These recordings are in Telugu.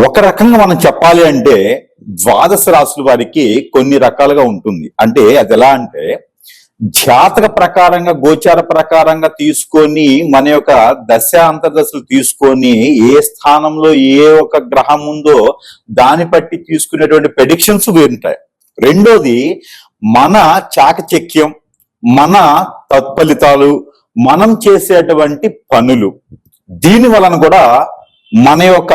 ఒక రకంగా మనం చెప్పాలి అంటే ద్వాదశ రాశుల వారికి కొన్ని రకాలుగా ఉంటుంది. అంటే అది ఎలా అంటే జాతక ప్రకారంగా గోచార ప్రకారంగా తీసుకొని మన యొక్క దశ అంతర్దశలు తీసుకొని ఏ స్థానంలో ఏ ఒక గ్రహం ఉందో దాన్ని బట్టి తీసుకునేటువంటి ప్రెడిక్షన్స్ ఉంటాయి. రెండోది మన చాకచక్యం మన తత్ఫలితాలు మనం చేసేటువంటి పనులు. దీని వలన కూడా మన యొక్క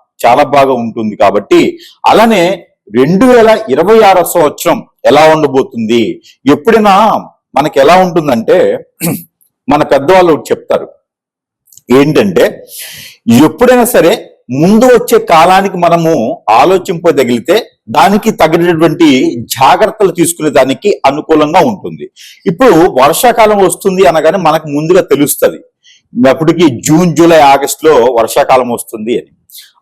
చాలా బాగా ఉంటుంది కాబట్టి అలానే రెండు వేల ఇరవై ఆరో సంవత్సరం ఎలా ఉండబోతుంది? ఎప్పుడైనా మనకి ఎలా ఉంటుందంటే మన పెద్దవాళ్ళు ఒకటి చెప్తారు. ఏంటంటే ఎప్పుడైనా సరే ముందు వచ్చే కాలానికి మనము ఆలోచింపదగిలితే దానికి తగినటువంటి జాగ్రత్తలు తీసుకునే దానికి అనుకూలంగా ఉంటుంది. ఇప్పుడు వర్షాకాలం వస్తుంది అనగానే మనకు ముందుగా తెలుస్తుంది. అప్పటికి జూన్ జూలై ఆగస్టులో వర్షాకాలం వస్తుంది అని.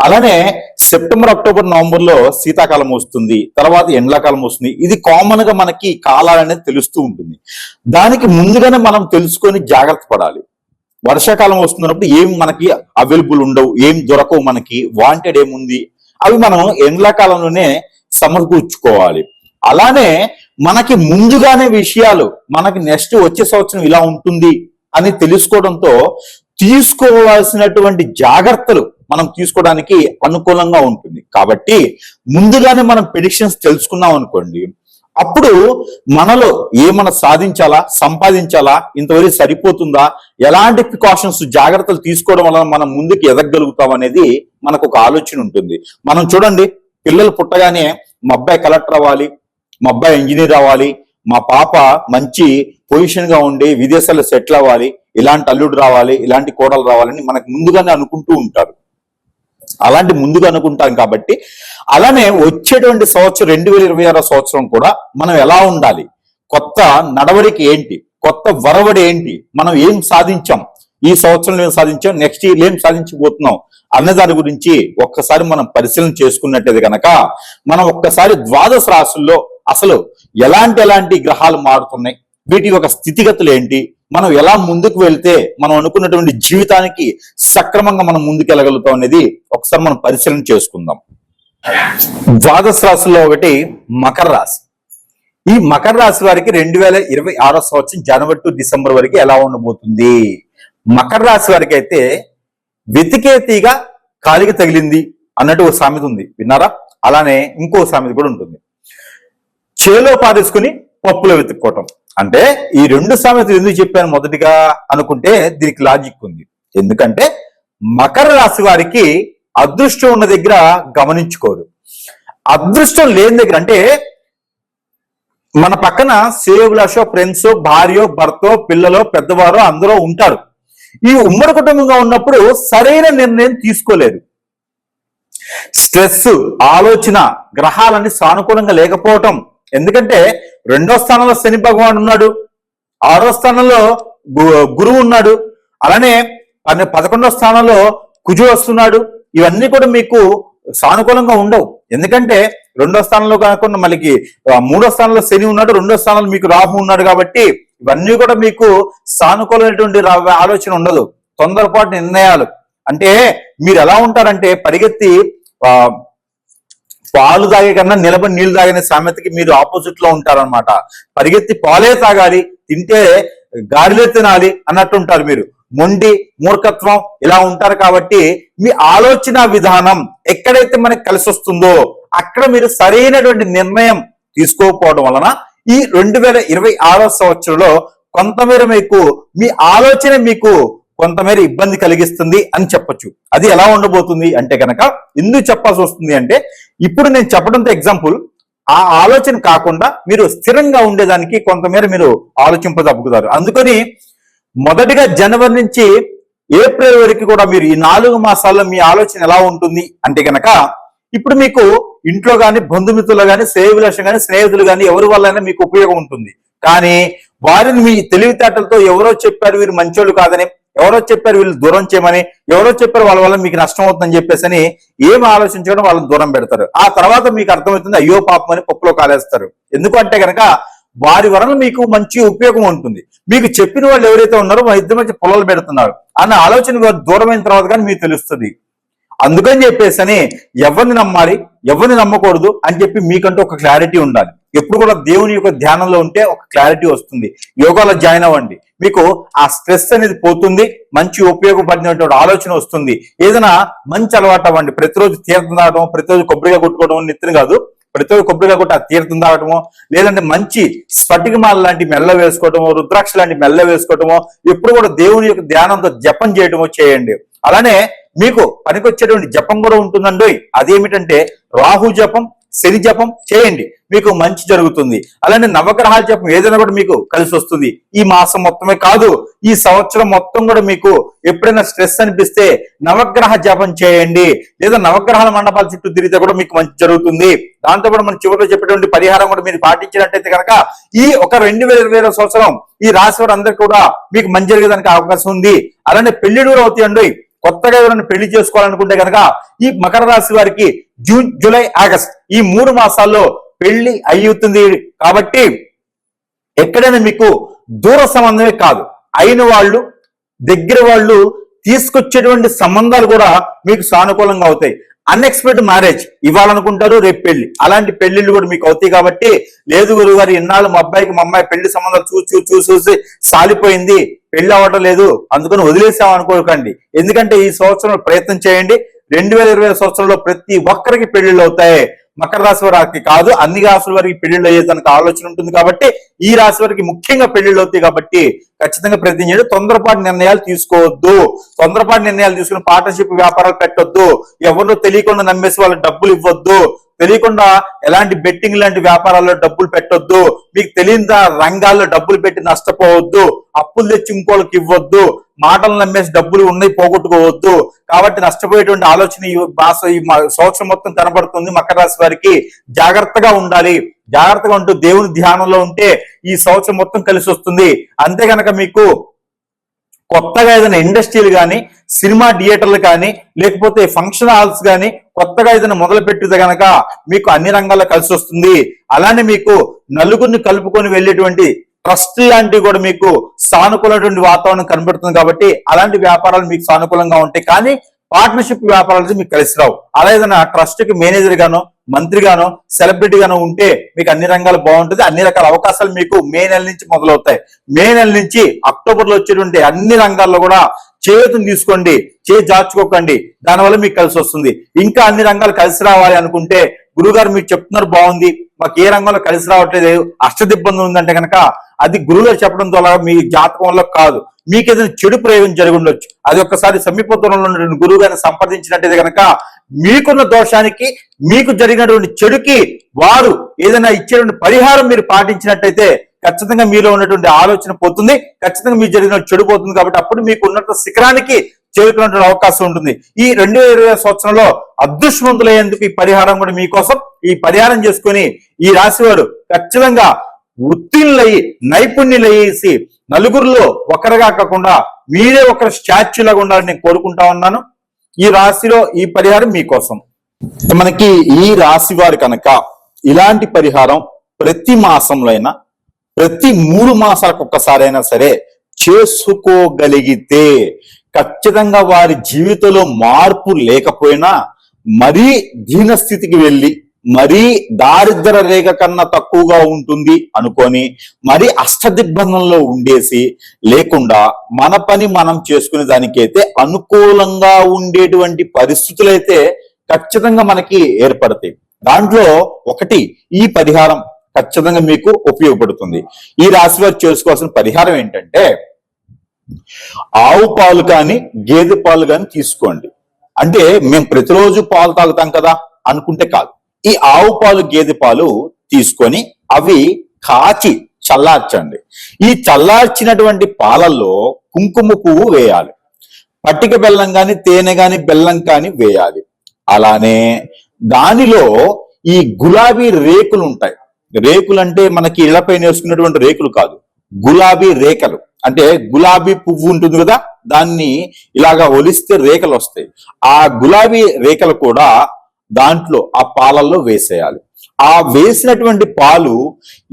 అలానే సెప్టెంబర్ అక్టోబర్ నవంబర్లో శీతాకాలం వస్తుంది. తర్వాత ఎండాకాలం వస్తుంది. ఇది కామన్గా మనకి కాలాలు అనేది తెలుస్తూ ఉంటుంది. దానికి ముందుగానే మనం తెలుసుకొని జాగ్రత్త పడాలి. వర్షాకాలం వస్తున్నప్పుడు ఏం మనకి అవైలబుల్ ఉండవు ఏం దొరకవు మనకి వాంటెడ్ ఏముంది? అవి మనం ఎండాకాలంలోనే సమకూర్చుకోవాలి. అలానే మనకి ముందుగానే విషయాలు మనకి నెక్స్ట్ వచ్చే సంవత్సరం ఇలా ఉంటుంది అని తెలుసుకోవడంతో తీసుకోవాల్సినటువంటి జాగ్రత్తలు మనం తీసుకోవడానికి అనుకూలంగా ఉంటుంది. కాబట్టి ముందుగానే మనం ప్రిడిక్షన్స్ తెలుసుకున్నాం అనుకోండి అప్పుడు మనలో ఏమన్నా సాధించాలా సంపాదించాలా ఇంతవరకు సరిపోతుందా ఎలాంటి ప్రికాషన్స్ జాగ్రత్తలు తీసుకోవడం వలన మనం ముందుకు ఎదగలుగుతాం అనేది మనకు ఒక ఆలోచన ఉంటుంది. మనం చూడండి పిల్లలు పుట్టగానే మా అబ్బాయి కలెక్టర్ అవ్వాలి మా అబ్బాయి ఇంజనీర్ అవ్వాలి మా పాప మంచి పొజిషన్గా ఉండి విదేశాల్లో సెటిల్ అవ్వాలి ఇలాంటి అల్లుడు రావాలి ఇలాంటి కోడలు రావాలని మనకు ముందుగానే అనుకుంటూ ఉంటారు. అలాంటి ముందుగా అనుకుంటాం కాబట్టి అలానే వచ్చేటువంటి సంవత్సరం రెండు వేల ఇరవై ఆరో సంవత్సరం కూడా మనం ఎలా ఉండాలి? కొత్త నడవడిక ఏంటి? కొత్త వరవడి ఏంటి? మనం ఏం సాధించాం? ఈ సంవత్సరంలో ఏం సాధించాం? నెక్స్ట్ ఇయర్ ఏం సాధించబోతున్నాం? అన్న దాని గురించి ఒక్కసారి మనం పరిశీలన చేసుకున్నట్టయితే కనుక మనం ఒక్కసారి ద్వాదశ రాశుల్లో అసలు ఎలాంటి ఎలాంటి గ్రహాలు మారుతున్నాయి? వీటి యొక్క స్థితిగతులు ఏంటి? మనం ఎలా ముందుకు వెళ్తే మనం అనుకున్నటువంటి జీవితానికి సక్రమంగా మనం ముందుకు వెళ్ళగలుగుతాం అనేది ఒకసారి మనం పరిశీలన చేసుకుందాం. ద్వాదశ రాశుల్లో ఒకటి మకర రాశి. ఈ మకర రాశి వారికి రెండు వేల ఇరవై ఆరో సంవత్సరం జనవరి టు డిసెంబర్ వరకు ఎలా ఉండబోతుంది? మకర రాశి వారికి అయితే వెతికే తీగ కాలికి తగిలింది అన్నట్టు ఒక సామెత ఉంది. విన్నారా? అలానే ఇంకో సామెత కూడా ఉంటుంది. చేలో పారేసుకుని పప్పులో వెతుక్కోవటం. అంటే ఈ రెండు సామెతలు ఎందుకు చెప్పాను మొదటిగా అనుకుంటే దీనికి లాజిక్ ఉంది. ఎందుకంటే మకర రాశి వారికి అదృష్టం ఉన్న దగ్గర గమనించుకోరు. అదృష్టం లేని దగ్గర అంటే మన పక్కన శ్రేయోభిలాషో ఫ్రెండ్స్ భార్యో భర్తో పిల్లలో పెద్దవారో అందరూ ఉంటారు. ఈ ఉమ్మడి కుటుంబంగా ఉన్నప్పుడు సరైన నిర్ణయం తీసుకోలేరు. స్ట్రెస్ ఆలోచన గ్రహాలన్నీ సానుకూలంగా లేకపోవటం. ఎందుకంటే రెండో స్థానంలో శని భగవాన్ ఉన్నాడు. ఆరో స్థానంలో గురువు ఉన్నాడు. అలానే పదకొండో స్థానంలో కుజు వస్తున్నాడు. ఇవన్నీ కూడా మీకు సానుకూలంగా ఉండవు. ఎందుకంటే రెండో స్థానంలో కాకుండా మళ్ళీ మూడో స్థానంలో శని ఉన్నాడు. రెండో స్థానంలో మీకు రాహు ఉన్నాడు కాబట్టి ఇవన్నీ కూడా మీకు సానుకూలమైనటువంటి ఆలోచన ఉండదు. తొందరపాటు నిర్ణయాలు. అంటే మీరు ఎలా ఉంటారంటే పరిగెత్తి పాలు తాగే కన్నా నిలబడి నీళ్ళు తాగనే సామెతకి మీరు ఆపోజిట్లో ఉంటారనమాట పరిగెత్తి పాలే తాగాలి తింటే గాలిలో తినాలి అన్నట్టు ఉంటారు మీరు. మొండి మూర్ఖత్వం ఇలా ఉంటారు కాబట్టి మీ ఆలోచన విధానం ఎక్కడైతే మనకి కలిసి వస్తుందో అక్కడ మీరు సరైనటువంటి నిర్ణయం తీసుకోకపోవడం వలన ఈ రెండు వేల ఇరవై ఆరో సంవత్సరంలో కొంతమేర మీకు మీ ఆలోచన మీకు కొంతమేర ఇబ్బంది కలిగిస్తుంది అని చెప్పొచ్చు. అది ఎలా ఉండబోతుంది అంటే కనుక ఎందుకు చెప్పాల్సి వస్తుంది అంటే ఇప్పుడు నేను చెప్పడంతో ఎగ్జాంపుల్ ఆ ఆలోచన కాకుండా మీరు స్థిరంగా ఉండేదానికి కొంతమేర మీరు ఆలోచింపదప్పుతారు అందుకని మొదటిగా జనవరి నుంచి ఏప్రిల్ వరకు కూడా మీరు ఈ నాలుగు మాసాల్లో మీ ఆలోచన ఎలా ఉంటుంది అంటే కనుక ఇప్పుడు మీకు ఇంట్లో కానీ బంధుమిత్రులు కానీ సేవలక్షం కానీ స్నేహితులు కానీ ఎవరి వల్లైనా మీకు ఉపయోగం ఉంటుంది. కానీ వారిని మీ తెలివితేటలతో ఎవరో చెప్పారు వీరు మంచోళ్ళు కాదని ఎవరో చెప్పారు వీళ్ళు దూరం చేయమని ఎవరో చెప్పారు వాళ్ళ వల్ల మీకు నష్టం అవుతుందని చెప్పేసి అని ఏం ఆలోచించడం వాళ్ళని దూరం పెడతారు. ఆ తర్వాత మీకు అర్థమవుతుంది అయ్యో పాపం అని పప్పులో కాలేస్తారు. ఎందుకంటే కనుక వారి వలన మీకు మంచి ఉపయోగం ఉంటుంది. మీకు చెప్పిన వాళ్ళు ఎవరైతే ఉన్నారో మా ఇద్దరు మంచి పొలాలు పెడుతున్నారు. అన్న ఆలోచన దూరమైన తర్వాత కానీ మీకు తెలుస్తుంది. అందుకని చెప్పేసి అని ఎవరిని నమ్మాలి ఎవరిని నమ్మకూడదు అని చెప్పి మీకంటూ ఒక క్లారిటీ ఉండాలి. ఎప్పుడు కూడా దేవుని యొక్క ధ్యానంలో ఉంటే ఒక క్లారిటీ వస్తుంది. యోగాలో జాయిన్ అవ్వండి. మీకు ఆ స్ట్రెస్ అనేది పోతుంది మంచి ఉపయోగపడినటువంటి ఆలోచన వస్తుంది. ఏదైనా మంచి అలవాటు అవ్వండి. ప్రతిరోజు తీర్థం తాగడం ప్రతిరోజు కొబ్బరిగా కొట్టుకోవడం నిత్యం కాదు. ప్రతిరోజు కొబ్బరిగా కొట్టి ఆ తీర్థం తాగటమో లేదంటే మంచి స్ఫటికమాల లాంటి మెల్ల వేసుకోవటమో రుద్రాక్ష లాంటి మెల్ల వేసుకోవటమో ఎప్పుడు కూడా దేవుని యొక్క ధ్యానంతో జపం చేయటమో చేయండి. అలానే మీకు పనికొచ్చేటువంటి జపం కూడా ఉంటుందండి. అదేమిటంటే రాహు జపం శని జపం చేయండి. మీకు మంచి జరుగుతుంది. అలానే నవగ్రహాల జపం ఏదైనా కూడా మీకు కలిసి వస్తుంది. ఈ మాసం మొత్తమే కాదు ఈ సంవత్సరం మొత్తం కూడా మీకు ఎప్పుడైనా స్ట్రెస్ అనిపిస్తే నవగ్రహ జపం చేయండి. లేదా నవగ్రహాల మండపాల చుట్టూ తిరిగితే కూడా మీకు మంచి జరుగుతుంది. దాంతో కూడా మనం చివరిలో చెప్పేటువంటి పరిహారం కూడా మీరు పాటించినట్టయితే కనుక ఈ ఒక రెండు వేల ఇరవై సంవత్సరం ఈ రాశి వారు కూడా మీకు మంచి జరిగేదానికి అవకాశం ఉంది. అలానే పెళ్ళిడు కూడా అవుతాయండి. కొత్తగా ఎవరైనా పెళ్ళి చేసుకోవాలనుకుంటే కనుక ఈ మకర రాశి వారికి జూన్ జూలై ఆగస్ట్ ఈ మూడు మాసాల్లో పెళ్ళి అయ్యుతుంది. కాబట్టి ఎక్కడైనా మీకు దూర సంబంధమే కాదు. అయిన వాళ్ళు దగ్గర వాళ్ళు తీసుకొచ్చేటువంటి సంబంధాలు కూడా మీకు సానుకూలంగా అవుతాయి. అన్ఎక్స్పెక్టెడ్ మ్యారేజ్ ఇవ్వాలనుకుంటారు రేపు పెళ్ళి. అలాంటి పెళ్ళిళ్ళు కూడా మీకు అవుతాయి కాబట్టి లేదు గురువు గారు ఇన్నాళ్ళు మా అబ్బాయికి మా అమ్మాయి పెళ్ళి సంబంధాలు చూసి చూసి చూసి చూసి సాలిపోయింది. పెళ్ళి అవ్వటం లేదు. అందుకని వదిలేసాం అనుకోకండి. ఎందుకంటే ఈ సంవత్సరం ప్రయత్నం చేయండి. రెండు వేల ఇరవై సంవత్సరంలో ప్రతి ఒక్కరికి పెళ్ళిళ్ళు అవుతాయి. మకర రాశి వారికి కాదు అన్ని రాశుల వారికి పెళ్ళిళ్ళు అయ్యే తనకు ఆలోచన ఉంటుంది కాబట్టి ఈ రాశి వారికి ముఖ్యంగా పెళ్ళిళ్ళు అవుతాయి కాబట్టి ఖచ్చితంగా ప్రయత్నం చేయండి. తొందరపాటు నిర్ణయాలు తీసుకోవద్దు. తొందరపాటు నిర్ణయాలు తీసుకుని పార్ట్నర్షిప్ వ్యాపారాలు పెట్టొద్దు. ఎవరినో తెలియకుండా నమ్మేసి వాళ్ళకి డబ్బులు ఇవ్వద్దు. తెలియకుండా ఎలాంటి బెట్టింగ్ లాంటి వ్యాపారాల్లో డబ్బులు పెట్టొద్దు. మీకు తెలియదా రంగాల్లో డబ్బులు పెట్టి నష్టపోవద్దు. అప్పులు తెచ్చి ఇంకోళ్ళకి ఇవ్వద్దు. మాటలు నమ్మేసి డబ్బులు ఉన్నాయి పోగొట్టుకోవద్దు. కాబట్టి నష్టపోయేటువంటి ఆలోచన ఈ భాష ఈ సంవత్సరం మొత్తం కనబడుతుంది మకర రాశి వారికి. జాగ్రత్తగా ఉండాలి. జాగ్రత్తగా ఉంటూ దేవుని ధ్యానంలో ఉంటే ఈ సంవత్సరం మొత్తం కలిసి వస్తుంది అంతే గనక మీకు కొత్తగా ఏదైనా ఇండస్ట్రీలు కానీ సినిమా థియేటర్లు కానీ లేకపోతే ఫంక్షన్ హాల్స్ కానీ కొత్తగా ఏదైనా మొదలు పెట్టితే గనక మీకు అన్ని రంగాల్లో కలిసి వస్తుంది. అలానే మీకు నలుగురిని కలుపుకొని వెళ్ళేటువంటి ట్రస్ట్ లాంటివి కూడా మీకు సానుకూలటువంటి వాతావరణం కనబడుతుంది కాబట్టి అలాంటి వ్యాపారాలు మీకు సానుకూలంగా ఉంటాయి. కానీ పార్ట్నర్షిప్ వ్యాపారాలు మీకు కలిసి రావు. అలా ఏదైనా ట్రస్ట్కి మేనేజర్ గానో మంత్రి గానో సెలబ్రిటీ గానో ఉంటే మీకు అన్ని రంగాలు బాగుంటుంది. అన్ని రకాల అవకాశాలు మీకు మే నెల నుంచి మొదలవుతాయి. మే నెల నుంచి అక్టోబర్లో వచ్చేటువంటి అన్ని రంగాల్లో కూడా చేతుని తీసుకోండి చేయి దాచుకోకండి. దానివల్ల మీకు కలిసి వస్తుంది. ఇంకా అన్ని రంగాలు కలిసి రావాలి అనుకుంటే గురుగారు మీరు చెప్తున్నారు బాగుంది. మాకు ఏ రంగంలో కలిసి రావట్లేదు అష్టదిబ్బంది ఉందంటే కనుక అది గురువులు చెప్పడం ద్వారా మీ జాతకం వల్ల కాదు. మీకు ఏదైనా చెడు ప్రయోగం జరిగి ఉండొచ్చు. అది ఒక్కసారి సమీపత్వంలో ఉన్నటువంటి గురువు గారిని సంప్రదించినట్టయితే కనుక మీకున్న దోషానికి మీకు జరిగినటువంటి చెడుకి వారు ఏదైనా ఇచ్చేటువంటి పరిహారం మీరు పాటించినట్టయితే ఖచ్చితంగా మీలో ఉన్నటువంటి ఆలోచన పోతుంది. ఖచ్చితంగా మీ జరిగిన చెడు పోతుంది కాబట్టి అప్పుడు మీకు ఉన్నత శిఖరానికి చేరుకున్నటువంటి అవకాశం ఉంటుంది. ఈ రెండు వేల ఇరవై సంవత్సరంలో అదృష్టవంతులయ్యేందుకు ఈ పరిహారం కూడా మీకోసం ఈ పరిహారం చేసుకొని ఈ రాశి వారు ఖచ్చితంగా ఉత్తీర్ణులయ్యి నైపుణ్యులయ్యేసి నలుగురిలో ఒకరిగా కాకుండా మీరే ఒకరు స్టాచ్యూలాగా ఉండాలని నేను కోరుకుంటా ఉన్నాను. ఈ రాశిలో ఈ పరిహారం మీకోసం మనకి ఈ రాశి వారు కనుక ఇలాంటి పరిహారం ప్రతి మాసంలో అయినా ప్రతి మూడు మాసాలకు ఒక్కసారైనా సరే చేసుకోగలిగితే ఖచ్చితంగా వారి జీవితంలో మార్పు లేకపోయినా మరీ దీనస్థితికి వెళ్ళి మరీ దారిద్ర రేఖ కన్నా తక్కువగా ఉంటుంది అనుకొని మరి అష్టదిగ్బంధంలో ఉండేసి లేకుండా మన పని మనం చేసుకునే దానికైతే అనుకూలంగా ఉండేటువంటి పరిస్థితులైతే ఖచ్చితంగా మనకి ఏర్పడతాయి. దాంట్లో ఒకటి ఈ పరిహారం. ఖచ్చితంగా మీకు ఉపయోగపడుతుంది. ఈ రాశి వారు చేసుకోవాల్సిన పరిహారం ఏంటంటే ఆవు పాలు కానీ గేదె పాలు కానీ తీసుకోండి. అంటే మేము ప్రతిరోజు పాలు తాగుతాం కదా అనుకుంటే కాదు. ఈ ఆవు పాలు గేదె పాలు తీసుకొని అవి కాచి చల్లార్చండి. ఈ చల్లార్చినటువంటి పాలల్లో కుంకుమ పువ్వు వేయాలి. పట్టిక బెల్లం కానీ తేనె కానీ బెల్లం కానీ వేయాలి. అలానే దానిలో ఈ గులాబీ రేకులు ఉంటాయి. రేకులు అంటే మనకి ఇళ్ళపైన వేసుకున్నటువంటి రేకులు కాదు. గులాబీ రేఖలు అంటే గులాబీ పువ్వు ఉంటుంది కదా దాన్ని ఇలాగా ఒలిస్తే రేఖలు వస్తాయి. ఆ గులాబీ రేఖలు కూడా దాంట్లో ఆ పాలల్లో వేసేయాలి. ఆ వేసినటువంటి పాలు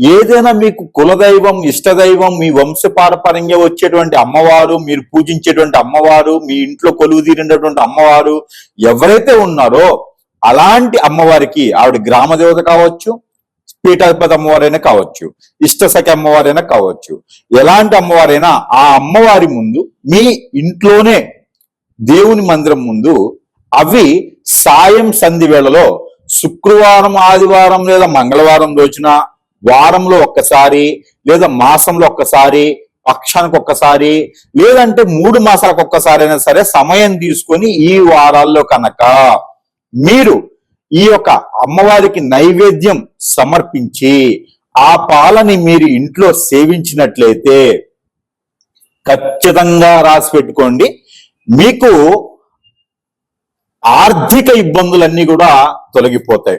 ఏదైనా మీకు కులదైవం ఇష్టదైవం మీ వంశపారపరంగా వచ్చేటువంటి అమ్మవారు మీరు పూజించేటువంటి అమ్మవారు మీ ఇంట్లో కొలువు తీరినటువంటి అమ్మవారు ఎవరైతే ఉన్నారో అలాంటి అమ్మవారికి ఆవిడ గ్రామ దేవత కావచ్చు పీఠాధిపతి అమ్మవారైనా కావచ్చు ఇష్టసఖి అమ్మవారైనా కావచ్చు ఎలాంటి అమ్మవారైనా ఆ అమ్మవారి ముందు మీ ఇంట్లోనే దేవుని మందిరం ముందు అవి సాయం సంధి వేళలో శుక్రవారం ఆదివారం లేదా మంగళవారం రోజున వారంలో ఒక్కసారి లేదా మాసంలో ఒక్కసారి పక్షానికి ఒక్కసారి లేదంటే మూడు మాసాలకు ఒక్కసారి అయినా సరే సమయం తీసుకొని ఈ వారాల్లో కనుక మీరు ఈ యొక్క అమ్మవారికి నైవేద్యం సమర్పించి ఆ పాలని మీరు ఇంట్లో సేవించినట్లయితే ఖచ్చితంగా రాసి పెట్టుకోండి. మీకు ఆర్థిక ఇబ్బందులన్నీ కూడా తొలగిపోతాయి.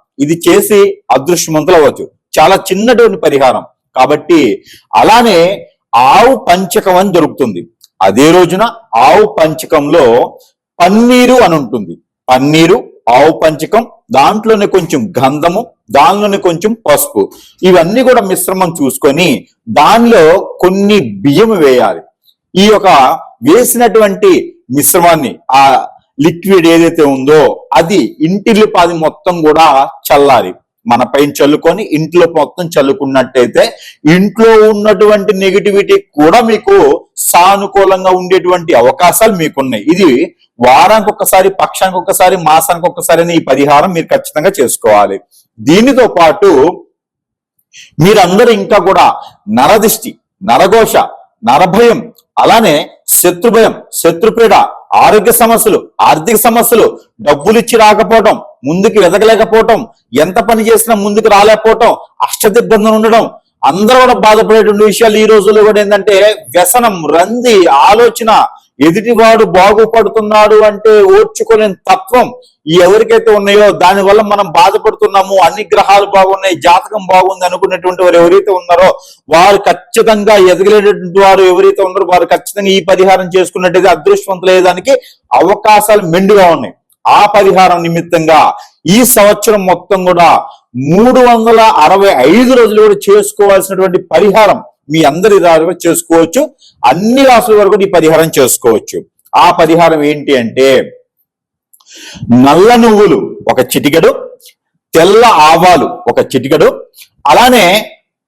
ఇది చేసి అదృశ్యమంతులు అవ్వచ్చు చాలా చిన్నటువంటి పరిహారం. కాబట్టి అలానే ఆవు పంచకం అని దొరుకుతుంది. అదే రోజున ఆవు పంచకంలో పన్నీరు అని ఉంటుంది. పన్నీరు ఆవు పంచకం దాంట్లోనే కొంచెం గంధము దానిలోనే కొంచెం పసుపు. ఇవన్నీ కూడా మిశ్రమం చూసుకొని దానిలో కొన్ని బియ్యం వేయాలి. ఈ యొక్క వేసినటువంటి మిశ్రమాన్ని ఆ లిక్విడ్ ఏదైతే ఉందో అది ఇంటిల్లిపాది మొత్తం కూడా చల్లాలి. మన పైన చల్లుకొని ఇంట్లో మొత్తం చల్లుకున్నట్టయితే ఇంట్లో ఉన్నటువంటి నెగిటివిటీ కూడా మీకు సానుకూలంగా ఉండేటువంటి అవకాశాలు మీకున్నాయి. ఇది వారానికి ఒకసారి పక్షానికి ఒకసారి మాసానికి ఒకసారి ఈ పరిహారం మీరు ఖచ్చితంగా చేసుకోవాలి. దీనితో పాటు మీరందరూ ఇంకా కూడా నరదిష్టి నరఘోష నరభయం అలానే శత్రుభయం శత్రుపీడ ఆరోగ్య సమస్యలు ఆర్థిక సమస్యలు డబ్బులు ఇచ్చి రాకపోవటం ముందుకు వెదగలేకపోవటం ఎంత పని చేసినా ముందుకు రాలేకపోవటం అష్టదిబ్బందం ఉండడం అందరూ కూడా బాధపడేటువంటి విషయాలు ఈ రోజుల్లో కూడా ఏంటంటే వ్యసనం రంది ఆలోచన ఎదుటివాడు బాగుపడుతున్నాడు అంటే ఓర్చుకునే తత్వం ఎవరికైతే ఉన్నాయో దాని వల్ల మనం బాధపడుతున్నాము అన్ని గ్రహాలు బాగున్నాయి జాతకం బాగుంది అనుకున్నటువంటి వారు ఎవరైతే ఉన్నారో వారు ఖచ్చితంగా ఎదగలేటువంటి వారు ఎవరైతే ఉన్నారో వారు ఖచ్చితంగా ఈ పరిహారం చేసుకున్నట్టయితే అదృష్టవంతులయ్యేదానికి అవకాశాలు మెండుగా ఉన్నాయి. ఆ పరిహారం నిమిత్తంగా ఈ సంవత్సరం మొత్తం కూడా మూడు వందల అరవై ఐదు రోజులు కూడా చేసుకోవాల్సినటువంటి పరిహారం మీ అందరి ద్వారా చేసుకోవచ్చు. అన్ని రాసుల వరకు ఈ పరిహారం చేసుకోవచ్చు. ఆ పరిహారం ఏంటి అంటే నల్ల నువ్వులు ఒక చిటికెడు తెల్ల ఆవాలు ఒక చిటికెడు అలానే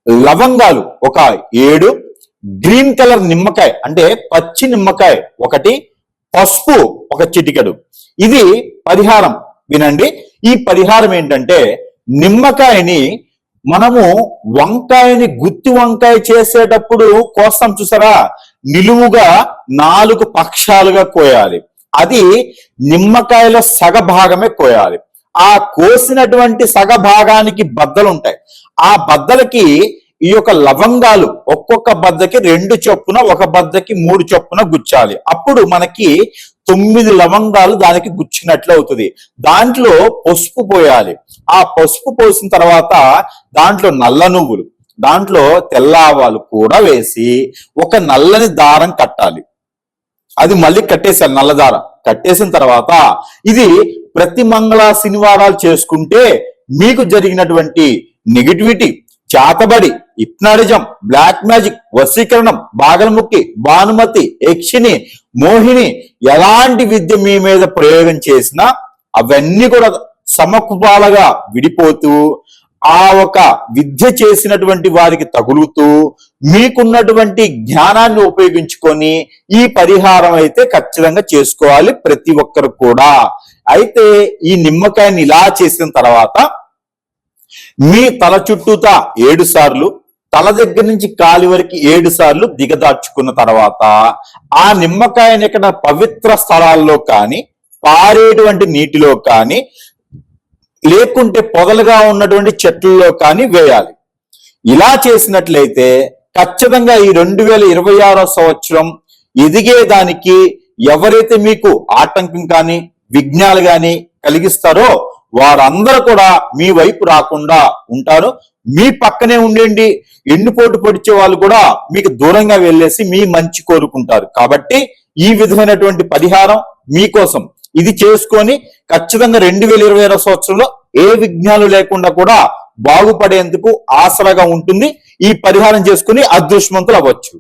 లవంగాలు ఒక ఏడు గ్రీన్ కలర్ నిమ్మకాయ అంటే పచ్చి నిమ్మకాయ ఒకటి పసుపు ఒక చిటికెడు. ఇది పరిహారం. వినండి. ఈ పరిహారం ఏంటంటే నిమ్మకాయని మనము వంకాయని గుత్తి వంకాయ చేసేటప్పుడు కోస్తాం చూసారా? నిలువుగా నాలుగు పక్షాలుగా కోయాలి. అది నిమ్మకాయల సగ భాగమే కోయాలి. ఆ కోసినటువంటి సగ భాగానికి బద్దలు ఉంటాయి ఆ బద్దలకి ఈ యొక్క లవంగాలు ఒక్కొక్క బద్దకి రెండు చొప్పున ఒక బద్దకి మూడు చొప్పున గుచ్చాలి. అప్పుడు మనకి తొమ్మిది లవంగాలు దానికి గుచ్చినట్లు అవుతుంది. దాంట్లో పసుపు పోయాలి. ఆ పసుపు పోసిన తర్వాత దాంట్లో నల్ల నువ్వులు దాంట్లో తెల్ల ఆవాలు కూడా వేసి ఒక నల్లని దారం కట్టాలి. అది మళ్ళీ కట్టేశారు నల్ల దారం. కట్టేసిన తర్వాత ఇది ప్రతి మంగళ శనివారాలు చేసుకుంటే మీకు జరిగినటువంటి నెగిటివిటీ చేతబడి ఇప్నాడిజం బ్లాక్ మ్యాజిక్ వశీకరణం బాగలముక్కి భానుమతి యక్షిని మోహిని ఎలాంటి విద్య మీ మీద ప్రయోగం చేసినా అవన్నీ కూడా సమకుపాలగా విడిపోతూ ఆ ఒక విద్య చేసినటువంటి వారికి తగులుతూ మీకున్నటువంటి జ్ఞానాన్ని ఉపయోగించుకొని ఈ పరిహారం అయితే ఖచ్చితంగా చేసుకోవాలి ప్రతి ఒక్కరు కూడా. అయితే ఈ నిమ్మకాయని ఇలా చేసిన తర్వాత మీ తల చుట్టూతా ఏడు సార్లు తల దగ్గర నుంచి కాలి వరకు ఏడు సార్లు దిగదార్చుకున్న తర్వాత ఆ నిమ్మకాయని ఇక్కడ పవిత్ర స్థలాల్లో కానీ పారేటువంటి నీటిలో కానీ లేకుంటే పొదలుగా ఉన్నటువంటి చెట్లలో కానీ వేయాలి. ఇలా చేసినట్లయితే ఖచ్చితంగా ఈ రెండు వేల ఇరవై ఆరో సంవత్సరం ఎదిగేదానికి ఎవరైతే మీకు ఆటంకం కానీ విఘ్నాలు కానీ కలిగిస్తారో వారందరూ కూడా మీ వైపు రాకుండా ఉంటారు. మీ పక్కనే ఉండండి. ఎండిపోటు పొడిచే వాళ్ళు కూడా మీకు దూరంగా వెళ్ళేసి మీ మంచి కోరుకుంటారు. కాబట్టి ఈ విధమైనటువంటి పరిహారం మీకోసం. ఇది చేసుకొని ఖచ్చితంగా రెండు వేల ఇరవై ఆరో సంవత్సరంలో ఏ విఘ్నాలు లేకుండా కూడా బాగుపడేందుకు ఆసరాగా ఉంటుంది. ఈ పరిహారం చేసుకుని అదృష్టవంతులు అవ్వచ్చు.